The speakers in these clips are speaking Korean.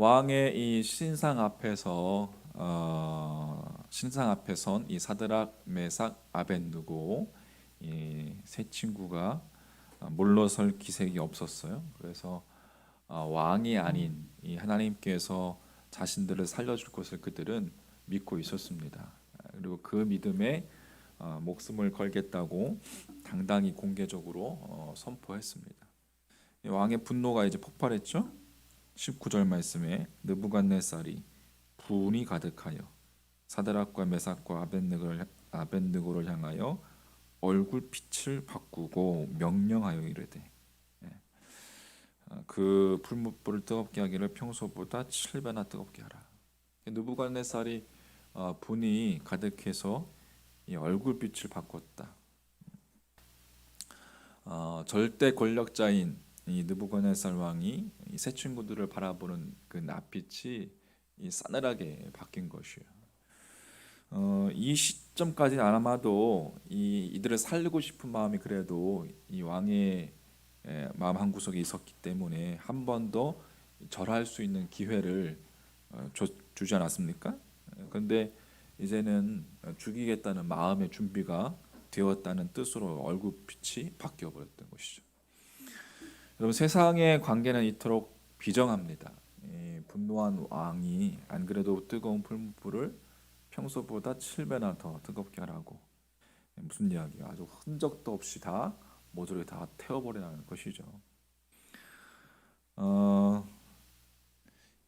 왕의 이 신상 앞에서 어, 신상 앞에 선 이 사드락, 메삭, 아벤누고 이 세 친구가 물러설 기색이 없었어요. 그래서 어, 왕이 아닌 이 하나님께서 자신들을 살려줄 것을 그들은 믿고 있었습니다. 그리고 그 믿음에 어, 목숨을 걸겠다고 당당히 공개적으로 어, 선포했습니다. 이 왕의 분노가 이제 폭발했죠. 19절 말씀에 느부갓네살이 분이 가득하여 사드락과 메삭과 아벤느고를, 아벤느고를 향하여 얼굴 빛을 바꾸고 명령하여 이르되 예. 어, 그 풀무불을 뜨겁게 하기를 평소보다 7배나 뜨겁게 하라. 느부갓네살이 어, 분이 가득해서 이 얼굴 빛을 바꿨다. 어, 절대 권력자인 이 느부갓네살 왕이 이 세 친구들을 바라보는 그 낯빛이 이 싸늘하게 바뀐 것이에요. 어, 이 시점까지 아마도 이 이들을 살리고 싶은 마음이 그래도 이 왕의 에, 마음 한 구석에 있었기 때문에 한 번 더 절할 수 있는 기회를 어, 줘, 주지 않았습니까? 그런데 이제는 죽이겠다는 마음의 준비가 되었다는 뜻으로 얼굴빛이 바뀌어 버렸던 것이죠. 여러분 세상의 관계는 이토록 비정합니다. 이 분노한 왕이 안 그래도 뜨거운 풀무불을 평소보다 7배나 더 뜨겁게 하라고 무슨 이야기야? 아주 흔적도 없이 다 모조리 다 태워버리라는 것이죠. 어,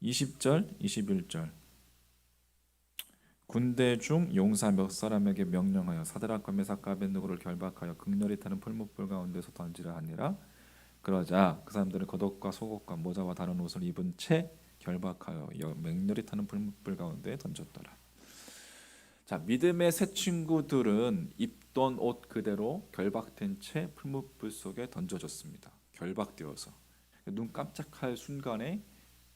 20절, 21절 군대 중 용사 몇 사람에게 명령하여 사드락과 메삭과 아벤느고를 결박하여 극렬히 타는 풀무불 가운데서 던지라 하니라 그러자 그 사람들은 겉옷과 속옷과 모자와 다른 옷을 입은 채 결박하여 여- 맹렬히 타는 풀무불 가운데 던졌더라. 자 믿음의 새 친구들은 입던 옷 그대로 결박된 채 풀무불 속에 던져졌습니다. 결박되어서 눈 깜짝할 순간에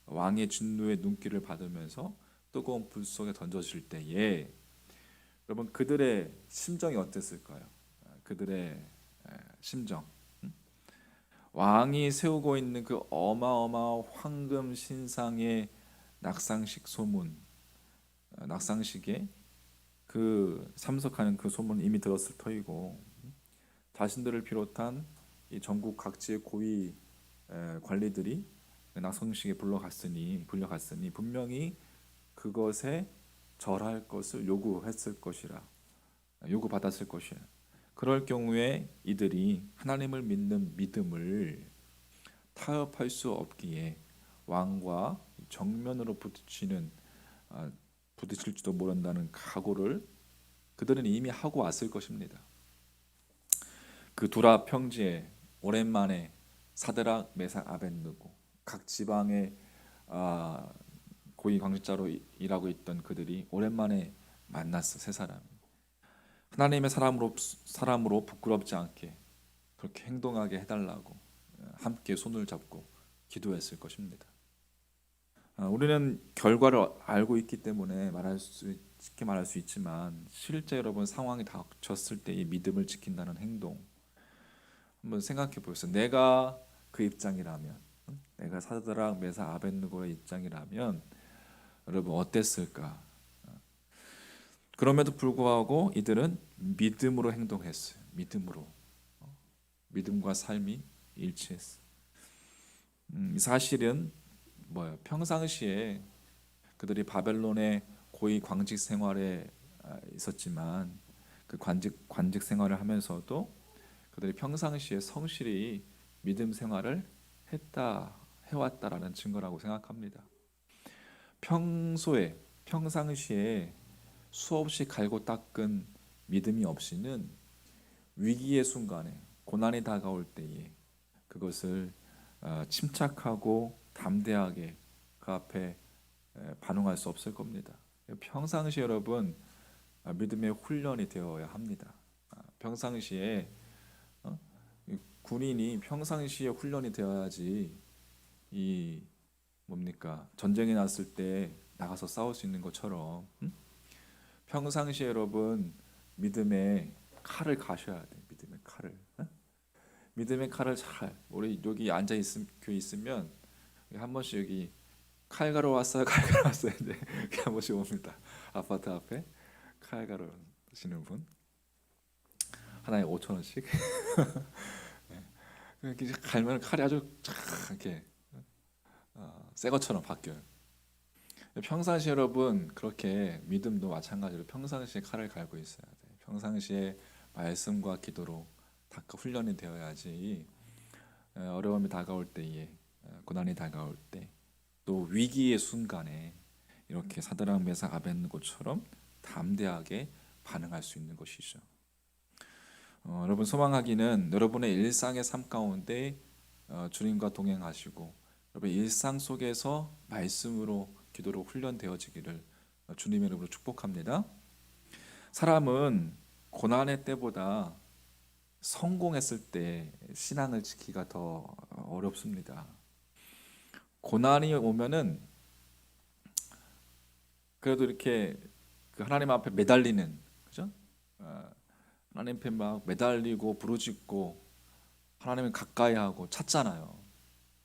왕의 진노의 눈길을 받으면서 뜨거운 불 속에 던져질 때에 여러분 그들의 심정이 어땠을까요? 아, 그들의 에, 심정. 음? 왕이 세우고 있는 그 어마어마 황금 신상의 낙상식 소문, 어, 낙상식에 그 참석하는 그 소문 이미 들었을 터이고 음? 자신들을 비롯한 이 전국 각지의 고위 에, 관리들이 그 낙상식에 불러갔으니 불려갔으니 분명히 그것에 절할 것을 요구했을 것이라 요구받았을 것이야. 그럴 경우에 이들이 하나님을 믿는 믿음을 타협할 수 없기에 왕과 정면으로 부딪히는 아, 부딪힐지도 모른다는 각오를 그들은 이미 하고 왔을 것입니다. 그 두라 평지에 오랜만에 사드락, 메삭, 아벤느고 각 지방의 아, 고위 관직자로 이- 일하고 있던 그들이 오랜만에 만났어 세 사람. 하나님의 사람으로 사람으로 부끄럽지 않게 그렇게 행동하게 해달라고 어, 함께 손을 잡고 기도했을 것입니다. 아, 우리는 결과를 알고 있기 때문에 말할 수 쉽게 말할 수 있지만 실제 여러분 상황이 닥쳤을 때 이 믿음을 지킨다는 행동 한번 생각해 보세요. 내가 그 입장이라면, 응? 내가 사드락, 메사, 아벤느고의 입장이라면 여러분 어땠을까? 그럼에도 불구하고 이들은 믿음으로 행동했어요. 믿음으로 어, 믿음과 삶이 일치했어. 음, 이 사실은 뭐예요? 평상시에 그들이 바벨론의 고위 광직 생활에 아, 있었지만 그 관직 관직 생활을 하면서도 그들이 평상시에 성실히 믿음 생활을 했다 해왔다라는 증거라고 생각합니다. 평소에 평상시에 수없이 갈고 닦은 믿음이 없이는 위기의 순간에 고난이 다가올 때에 그것을 어, 침착하고 담대하게 그 앞에 에, 반응할 수 없을 겁니다. 평상시 여러분 아, 믿음의 훈련이 되어야 합니다. 아, 평상시에 어? 이 군인이 평상시에 훈련이 되어야지 이 뭡니까 전쟁이 났을 때 나가서 싸울 수 있는 것처럼 음? 평상시에 여러분 믿음의 칼을 가셔야 돼 믿음의 칼을 어? 믿음의 칼을 잘 우리 여기 앉아 있음 교회 있으면 한 번씩 여기 칼 가러 왔어요. 칼 가러 왔어요. 이제 이렇게 한 번씩 옵니다. 아파트 앞에 칼 가러 시는 분 하나에 5천 원씩. 네. 이렇게 갈면 칼이 아주 쫙 이렇게 어, 새 것처럼 바뀌어요. 평상시 여러분 그렇게 믿음도 마찬가지로 평상시에 칼을 갈고 있어야 돼. 평상시에 말씀과 기도로 다 훈련이 되어야지 에, 어려움이 다가올 때에 에, 고난이 다가올 때 또 위기의 순간에 이렇게 사드랑 메삭 아벤고처럼 담대하게 반응할 수 있는 것이죠. 어, 여러분 소망하기는 여러분의 일상의 삶 가운데 어, 주님과 동행하시고 여러분 일상 속에서 말씀으로 기도로 훈련되어지기를 어, 주님의 이름으로 축복합니다. 사람은 고난의 때보다 성공했을 때 신앙을 지키기가 더 어렵습니다. 고난이 오면은 그래도 이렇게 그 하나님 앞에 매달리는 그죠? 어, 하나님 앞에 막 매달리고 부르짖고 하나님을 가까이 하고 찾잖아요.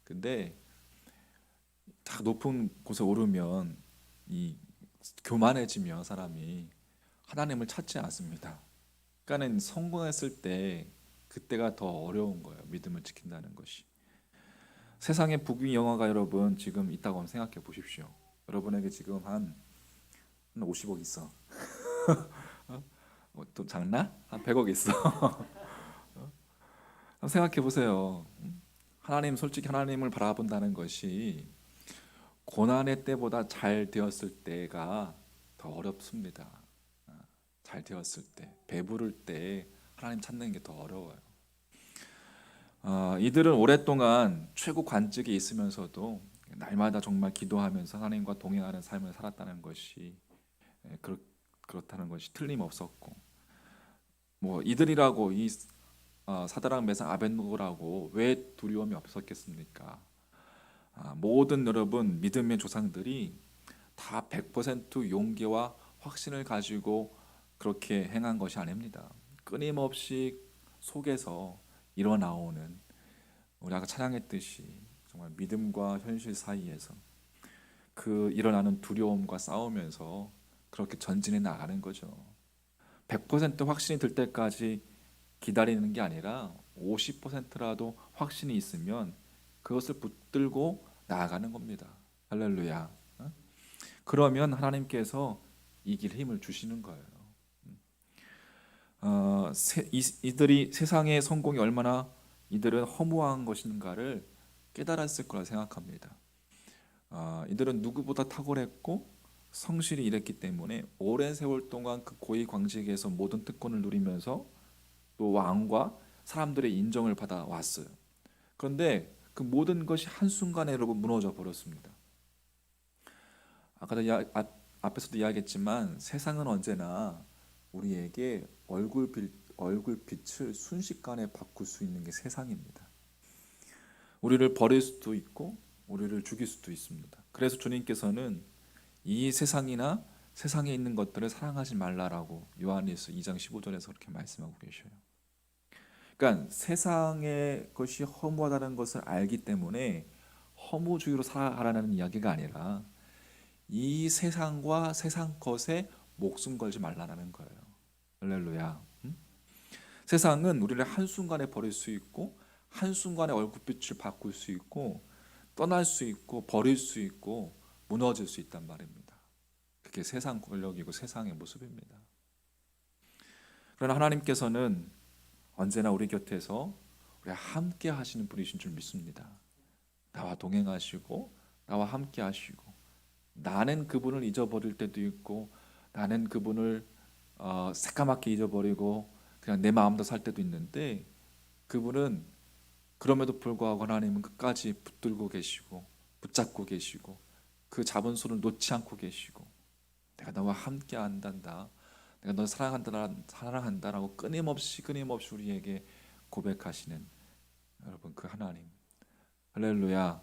근데 딱 높은 곳에 오르면 이 교만해지면 사람이 하나님을 찾지 않습니다. 그러니까는 성공했을 때 그때가 더 어려운 거예요. 믿음을 지킨다는 것이. 세상에 부귀 영화가 여러분 지금 있다고 한번 생각해 보십시오. 여러분에게 지금 한, 한 50억 있어. 어? 어, 또 장난? 한 100억 있어. 어? 생각해 보세요. 음? 하나님 솔직히 하나님을 바라본다는 것이 고난의 때보다 잘 되었을 때가 더 어렵습니다. 아, 잘 되었을 때, 배부를 때 하나님 찾는 게 더 어려워요. 어, 이들은 오랫동안 최고 관직에 있으면서도 날마다 정말 기도하면서 하나님과 동행하는 삶을 살았다는 것이 예, 그렇, 그렇 다는 것이 틀림없었고 뭐 이들이라고 이 어, 사드랑 메상 아벤노라고 왜 두려움이 없었겠습니까? 아, 모든 여러분 믿음의 조상들이 다 100% 용기와 확신을 가지고 그렇게 행한 것이 아닙니다. 끊임없이 속에서 일어나오는 우리 아까 찬양했듯이 정말 믿음과 현실 사이에서 그 일어나는 두려움과 싸우면서 그렇게 전진해 나가는 거죠. 100% 확신이 들 때까지 기다리는 게 아니라 50%라도 확신이 있으면 그것을 붙들고 나아가는 겁니다. 할렐루야. 어? 그러면 하나님께서 이길 힘을 주시는 거예요. 어, 세, 이, 이들이 세상의 성공이 얼마나 이들은 허무한 것인가를 깨달았을 거라 생각합니다. 어, 이들은 누구보다 탁월했고 성실히 일했기 때문에 오랜 세월 동안 그 고위 광직에서 모든 특권을 누리면서 또 왕과 사람들의 인정을 받아 왔어요. 그런데 그 모든 것이 한순간에 여러분 무너져 버렸습니다. 아까도 야, 앞, 앞에서도 이야기했지만 세상은 언제나 우리에게 얼굴 빛, 얼굴 빛을 순식간에 바꿀 수 있는 게 세상입니다. 우리를 버릴 수도 있고 우리를 죽일 수도 있습니다. 그래서 주님께서는 이 세상이나 세상에 있는 것들을 사랑하지 말라라고 요한일서 2장 15절에서 그렇게 말씀하고 계셔요. 그러니까 세상의 것이 허무하다는 것을 알기 때문에 허무주의로 살아가라는 이야기가 아니라 이 세상과 세상 것에 목숨 걸지 말라는 거예요. 할렐루야. 음? 세상은 우리를 한순간에 버릴 수 있고 한순간에 얼굴빛을 바꿀 수 있고 떠날 수 있고 버릴 수 있고 무너질 수 있단 말입니다. 그게 세상 권력이고 세상의 모습입니다. 그러나 하나님께서는 언제나 우리 곁에서 우리 함께 하시는 분이신 줄 믿습니다. 나와 동행하시고 나와 함께 하시고 나는 그분을 잊어버릴 때도 있고 나는 그분을 어, 새까맣게 잊어버리고 그냥 내 마음도 살 때도 있는데 그분은 그럼에도 불구하고 하나님은 끝까지 붙들고 계시고 붙잡고 계시고 그 잡은 손을 놓지 않고 계시고 내가 너와 함께 한단다. 내가 너 사랑한다 사랑한다라고 끊임없이 끊임없이 우리에게 고백하시는 여러분 그 하나님 할렐루야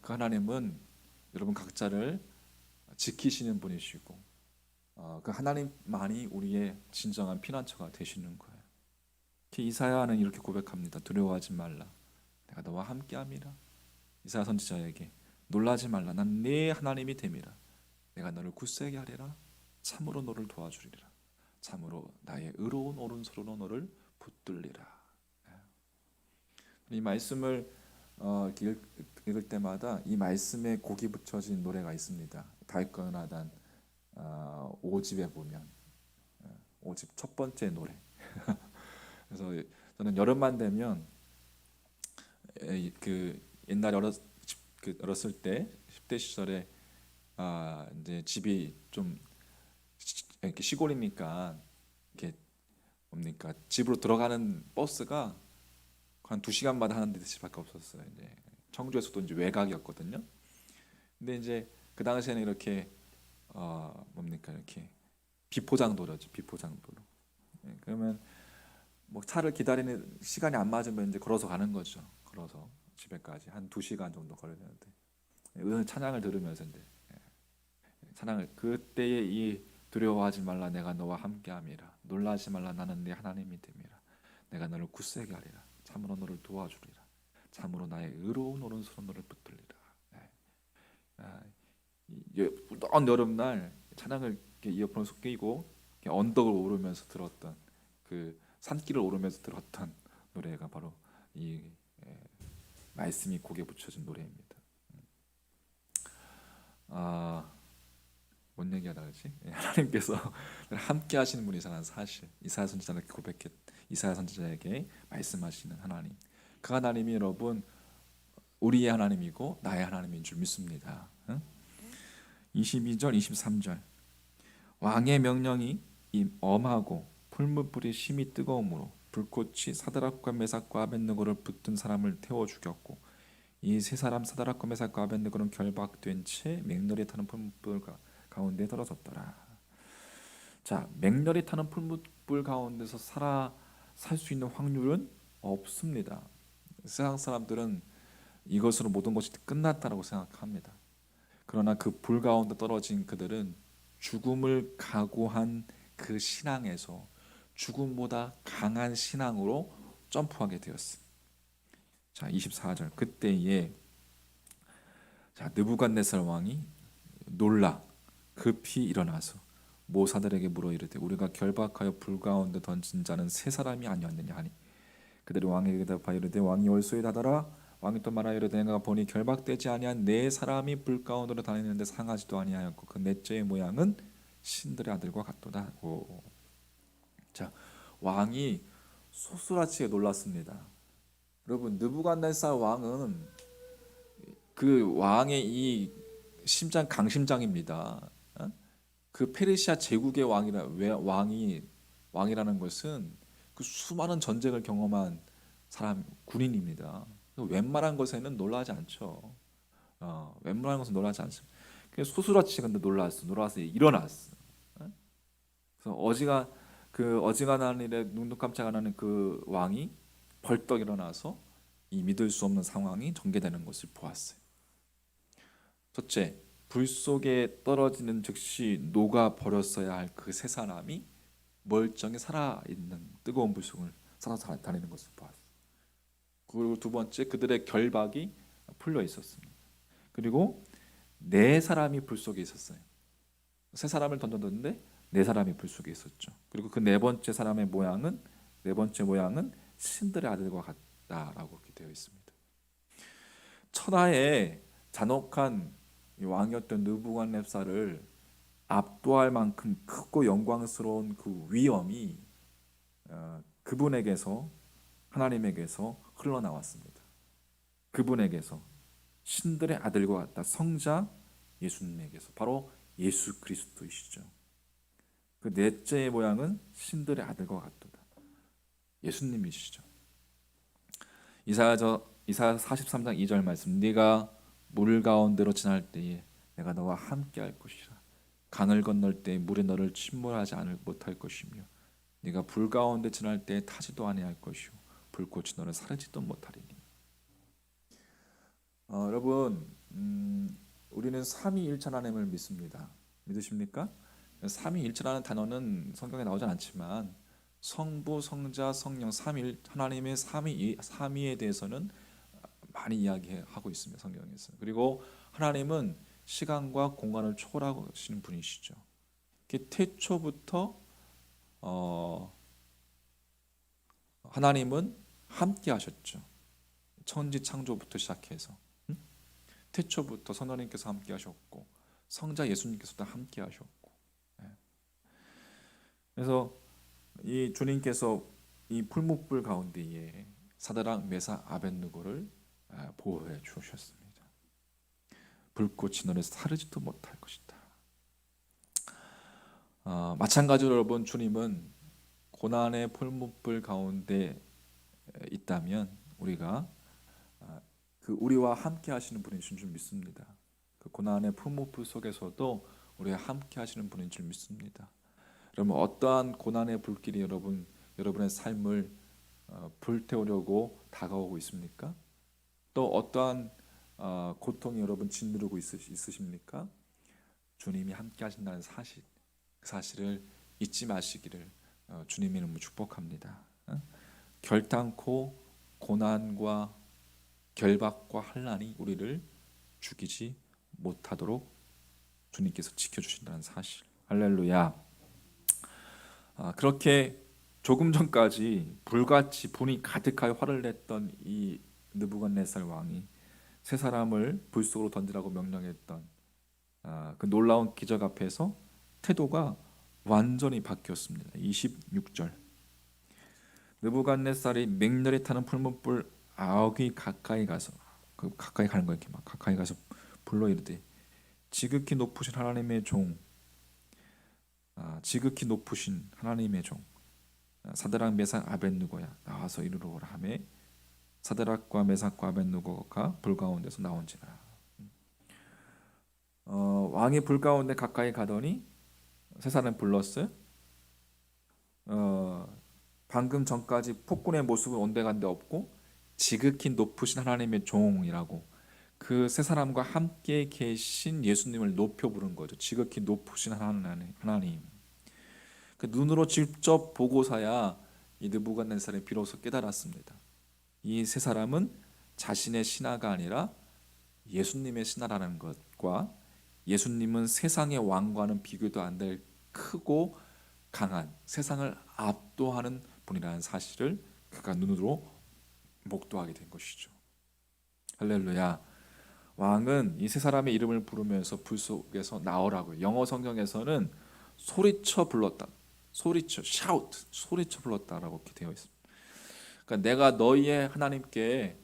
그 하나님은 여러분 각자를 지키시는 분이시고 어, 그 하나님만이 우리의 진정한 피난처가 되시는 거예요. 이사야는 이렇게 고백합니다. 두려워하지 말라. 내가 너와 함께함이라. 이사야 선지자에게 놀라지 말라 난 네 하나님이 됨이라 내가 너를 굳세게 하리라 참으로 너를 도와주리라 참으로 나의 의로운 오른손으로 너를 붙들리라. 이 말씀을 어, 읽을 때마다 이 말씀에 곡이 붙여진 노래가 있습니다. 달건하단 어, 5집에 보면. 어, 5집 첫 번째 노래. 그래서 저는 여름만 되면 에, 그 옛날에 어렸 그 어렸을 때 10대 시절에 아 이제 집이 좀 시- 이렇게 시골이니까 이렇게 뭡니까 집으로 들어가는 버스가 한 두 시간마다 하는 데씩밖에 없었어요. 이제 청주에서도 이제 외곽이었거든요. 근데 이제 그 당시에는 이렇게 어 뭡니까 이렇게 비포장도로죠. 비포장도로. 예, 그러면 뭐 차를 기다리는 시간이 안 맞으면 이제 걸어서 가는 거죠. 걸어서 집에까지 한 두 시간 정도 걸어야 되는데 은 찬양을 들으면서 이제 예, 찬양을 그때에 이 두려워하지 말라. 내가 너와 함께함이라. 놀라지 말라. 나는 네 하나님이 됨이라. 내가 너를 굳세게 하리라. 참으로 너를 도와주리라. 참으로 나의 의로운 오른손으로 너를 붙들리라. 예. 아, 이 여- 무더운 여름날 찬양을 이어폰을 속 끼고 언덕을 오르면서 들었던 그 산길을 오르면서 들었던 노래가 바로 이 예, 말씀이 곡에 붙여진 노래입니다. 아, 뭔 얘기하다 그러지? 예, 하나님께서 함께 하시는 분이라는 사실. 이사야 선지자에게 고백했 이사야 선지자에게 말씀하시는 하나님. 그 하나님이 여러분 우리의 하나님이고 나의 하나님인 줄 믿습니다. 응? 22절, 23절. 왕의 명령이 이 엄하고 풀무불이 심히 뜨거움으로 불꽃이 사드락과 메삭과 아벤느고를 붙든 사람을 태워 죽였고 이 세 사람 사드락과 메삭과 아벤느고는 결박된 채 맹렬히 타는 풀무불 가- 가운데 떨어졌더라. 자, 맹렬히 타는 풀무불 가운데서 살아 살 수 있는 확률은 없습니다. 세상 사람들은 이것으로 모든 것이 끝났다라고 생각합니다. 그러나 그 불 가운데 떨어진 그들은 죽음을 각오한 그 신앙에서 죽음보다 강한 신앙으로 점프하게 되었습니다. 자, 24절. 그때에 자, 느부갓네살 왕이 놀라 급히 일어나서 모사들에게 물어 이르되 우리가 결박하여 불 가운데 던진 자는 세 사람이 아니었느냐 하니 그들이 왕에게 대답하여 이르되 왕이 올소에 다더라 왕이 또 말하여 이르되 내가 보니 결박되지 아니한 네 사람이 불 가운데로 다니는데 상하지도 아니하였고 그 넷째의 모양은 신들의 아들과 같도다 하고 자 왕이 소스라치게 놀랐습니다. 여러분 느부갓네살 왕은 그 왕의 이 심장 강심장입니다. 어? 그 페르시아 제국의 왕이라 왜 왕이 왕이라는 것은 그 수많은 전쟁을 경험한 사람 군인입니다. 웬만한 것에는 놀라지 않죠. 어, 웬만한 것은 놀라지 않습니다. 그래서 소스라치 근데 놀랐어. 놀라서 일어났어. 어? 그래서 어지가 그 어지간한 일에 눈도 깜짝 안 하는 그 왕이 벌떡 일어나서 이 믿을 수 없는 상황이 전개되는 것을 보았어요. 첫째, 불 속에 떨어지는 즉시 녹아 버렸어야 할 그 세 사람이 멀쩡히 살아 있는 뜨거운 불 속을 살아서 다니는 것을 보았어요. 그리고 두 번째, 그들의 결박이 풀려 있었습니다. 그리고 네 사람이 불 속에 있었어요. 세 사람을 던졌는데 네 사람이 불 속에 있었죠. 그리고 그 네 번째 사람의 모양은 네 번째 모양은 신들의 아들과 같다라고 되어 있습니다. 천하의 잔혹한 이 왕이었던 느부갓네살을 압도할 만큼 크고 영광스러운 그 위엄이 어, 그분에게서 하나님에게서 흘러나왔습니다. 그분에게서 신들의 아들과 같다 성자 예수님에게서 바로 예수 그리스도이시죠. 그 넷째의 모양은 신들의 아들과 같도다. 예수님이시죠. 이사야 저 이사야 43장 2절 말씀 네가 물 가운데로 지날 때에 내가 너와 함께 할 것이라. 강을 건널 때 물이 너를 침몰하지 않을 못할 것이며 네가 불 가운데 지날 때에 타지도 아니할 것이요. 불꽃이 너를 사르지도 못하리니. 어, 여러분 음, 우리는 삼위일체 하나님을 믿습니다. 믿으십니까? 삼위일체라는 단어는 성경에 나오지 않지만 성부, 성자, 성령 삼일 하나님의 삼위 삼위에 대해서는 많이 이야기하고 있습니다 성경에서. 그리고 하나님은 시간과 공간을 초월하시는 분이시죠. 그 태초부터 어, 하나님은 함께 하셨죠. 천지 창조부터 시작해서 응? 태초부터 성령님께서 함께 하셨고 성자 예수님께서도 함께 하셨고 예. 그래서 이 주님께서 이 풀무불 가운데에 사드락 메사 아벤누고를 아, 보호해 주셨습니다. 불꽃이 너를 사르지도 못할 것이다. 어, 마찬가지로 여러분 주님은 고난의 풀무불 가운데 있다면 우리가 아, 그 우리와 함께 하시는 분이신 줄 믿습니다. 그 고난의 풀무불 속에서도 우리와 함께 하시는 분인 줄 믿습니다. 여러분 어떠한 고난의 불길이 여러분 여러분의 삶을 어, 불태우려고 다가오고 있습니까? 또 어떠한 어, 고통이 여러분 짓누르고 있으시, 있으십니까? 주님이 함께 하신다는 사실, 그 사실을 잊지 마시기를 어, 주님의 이름으로 축복합니다. 어? 결단코 고난과 결박과 환란이 우리를 죽이지 못하도록 주님께서 지켜주신다는 사실. 할렐루야. 아, 그렇게 조금 전까지 불같이 분이 가득하여 화를 냈던 이 느부갓네살 왕이 세 사람을 불 속으로 던지라고 명령했던 아, 그 놀라운 기적 앞에서 태도가 완전히 바뀌었습니다. 26절 느부갓네살이 맹렬히 타는 풀문불 아홉이 가까이 가서 그 가까이 가는 거 이렇게 막 가까이 가서 불러 이르되 지극히 높으신 하나님의 종 아, 지극히 높으신 하나님의 종 아, 사드락 메삭 아벤누고야 나와서 이르러 오라 하매 사드락과 메삭과 아벤누고가 불 가운데서 나온지라 어, 왕이 불 가운데 가까이 가더니 세 사람 불렀어요. 어, 방금 전까지 폭군의 모습은 온데간데 없고 지극히 높으신 하나님의 종이라고 그 세 사람과 함께 계신 예수님을 높여 부른 거죠. 지극히 높으신 하나님. 하나님. 그 눈으로 직접 보고서야 이 느부갓네살이 비로소 깨달았습니다. 이 세 사람은 자신의 신하가 아니라 예수님의 신하라는 것과 예수님은 세상의 왕과는 비교도 안 될 크고 강한 세상을 압도하는 분이라는 사실을 그가 눈으로 목도하게 된 것이죠. 할렐루야. 왕은 이 세 사람의 이름을 부르면서 불 속에서 나오라고요. 영어 성경에서는 소리쳐 불렀다. 소리쳐, shout, 소리쳐 불렀다라고 되어 있습니다. 그러니까 내가 너희의 하나님께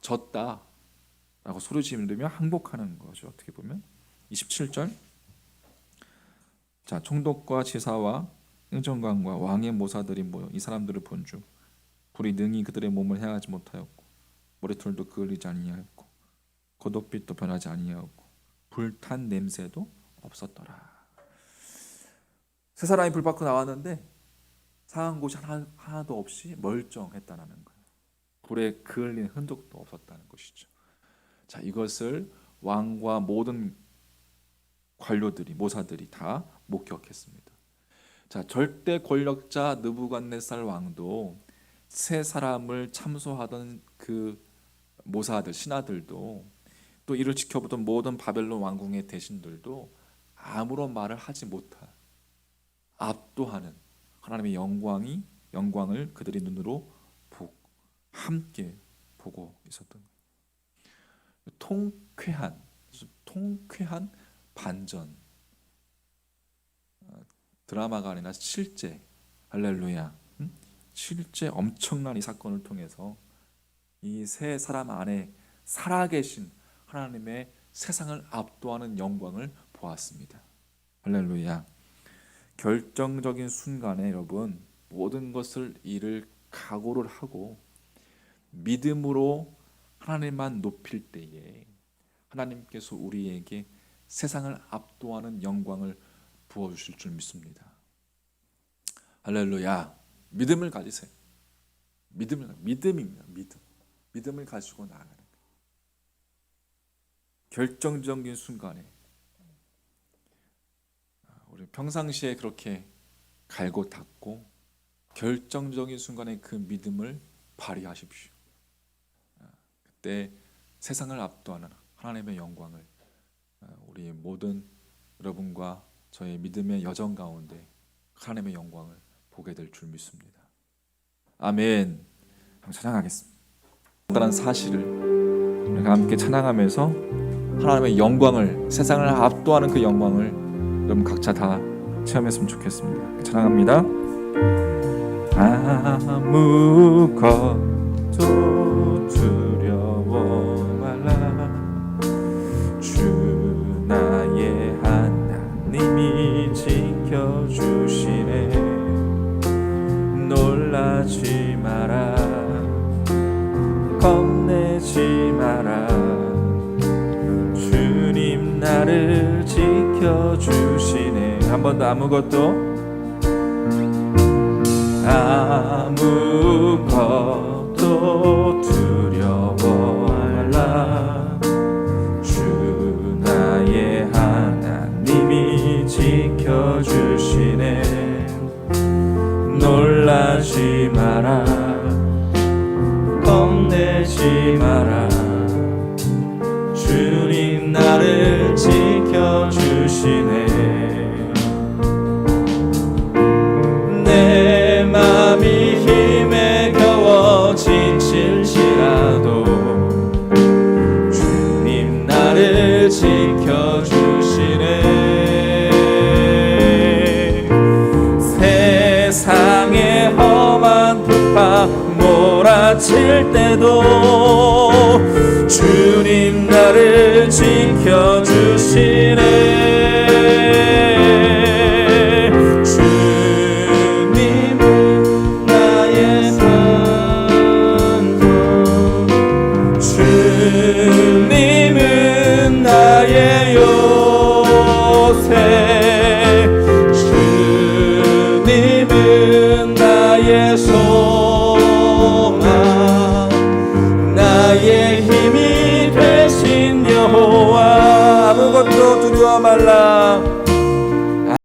졌다라고 소리 지르며 항복하는 거죠. 어떻게 보면 27절 자 총독과 지사와 행정관과 왕의 모사들이 모여 이 사람들을 본중 불이 능히 그들의 몸을 해하지 못하였고 머리털도 그을리지 아니하였고 겉옷빛도 변하지 아니하였고 불탄 냄새도 없었더라. 세 사람이 불 밖으로 나왔는데 상한 곳이 하나, 하나 도 없이 멀쩡했다는 거예요. 불에 그을린 흔적도 없었다는 것이죠. 자 이것을 왕과 모든 관료들이 모사들이 다 목격했습니다. 자 절대 권력자 느부갓네살 왕도 세 사람을 참소하던 그 모사들 신하들도 또 이를 지켜보던 모든 바벨론 왕궁의 대신들도 아무런 말을 하지 못할 압도하는 하나님의 영광이 영광을 그들의 눈으로 보, 함께 보고 있었던. 통쾌한 통쾌한 반전 어, 드라마가 아니라 실제 할렐루야 응? 실제 엄청난 이 사건을 통해서 이 세 사람 안에 살아계신 하나님의 세상을 압도하는 영광을 보았습니다. 할렐루야. 결정적인 순간에 여러분 모든 것을 잃을 각오를 하고 믿음으로 하나님만 높일 때에 하나님께서 우리에게 세상을 압도하는 영광을 부어 주실 줄 믿습니다. 할렐루야. 믿음을 가지세요. 믿음을 믿음입니다. 믿음. 믿음을 가지고 나아가는 거예요. 결정적인 순간에 평상시에 그렇게 갈고 닦고 결정적인 순간에 그 믿음을 발휘하십시오. 그때 세상을 압도하는 하나님의 영광을 우리 모든 여러분과 저의 믿음의 여정 가운데 하나님의 영광을 보게 될 줄 믿습니다. 아멘. 한번 찬양하겠습니다. 그런 사실을 함께 찬양하면서 하나님의 영광을 세상을 압도하는 그 영광을 여러분 각자 다 체험했으면 좋겠습니다. 찬양합니다. 아무것도 아무것도 세상의 험한 풍파 몰아칠 때도 주님 나를 지켜주시네